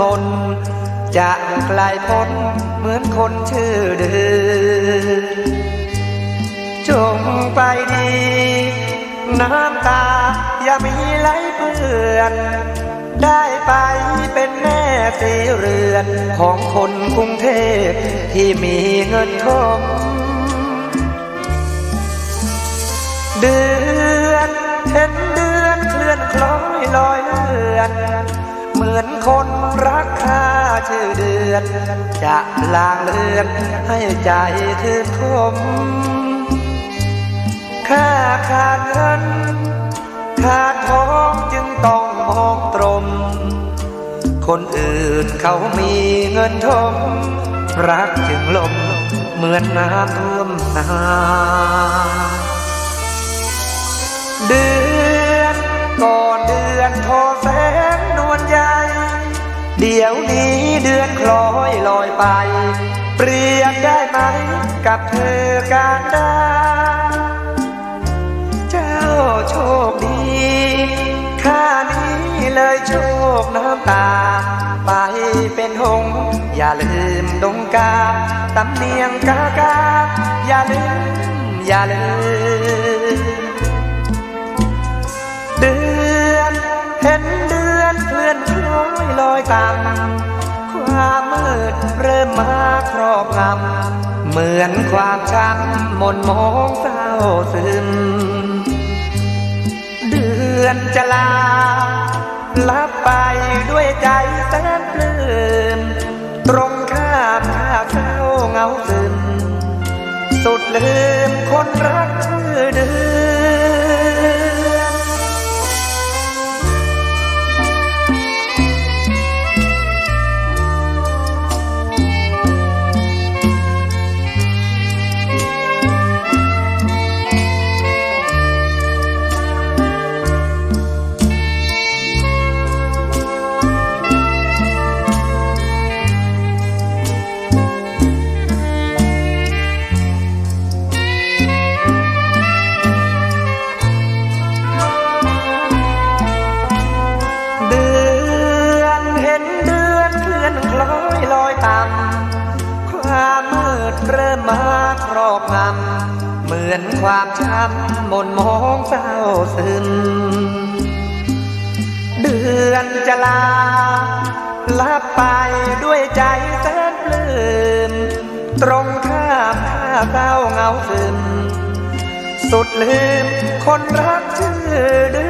มน จะกลายพ้นเหมือนคนชื่อเดือจงไปดี น้ำตาอย่ามีไหลเปื่อน ได้ไปเป็นแม่สีเรือนของคนกรุงเทพที่มีเงินทองเดือนเห็นเดือนเคลื่อนคล้อยลอยเลือน มือนคนรักค่าชื่อเดือน จะลางเลือนให้ใจคืนคมค่าขาดเงินขาดทองจึงต้องมองตรงคนอื่นเขามีเงินทองรักจึงลมเหมือนน้ำท่วมนาเดือน เดี๋ยวนี้เดือนคล้อยลอยไป เปรียบได้ไหมกับเธอการดาเจ้าโชคดีข้านี้เลยโชคน้ำตา ไปเป็นหงส์อย่าลืมดงกาตำเนียงกากาอย่าลืม อย่าลืม อยลอยตามความมืดเริ่มมาครอบงำเหมือนความช้ำมนมองเศร้าซึม เดือนจะลาลับไปด้วยใจแสนปลื้มตรงข้ามข้าเศร้าเงาซึม สุดลืมคนรักชื่อเดือ ดเริ่มมาครอบงำเหมือนความช้ำมนมองเศร้าซึม เดือนจะลาลับไปด้วยใจแสนปลื้มตรงข้ามท่าเศร้าเหงาซึม สุดลืมคนรักชื่อเดื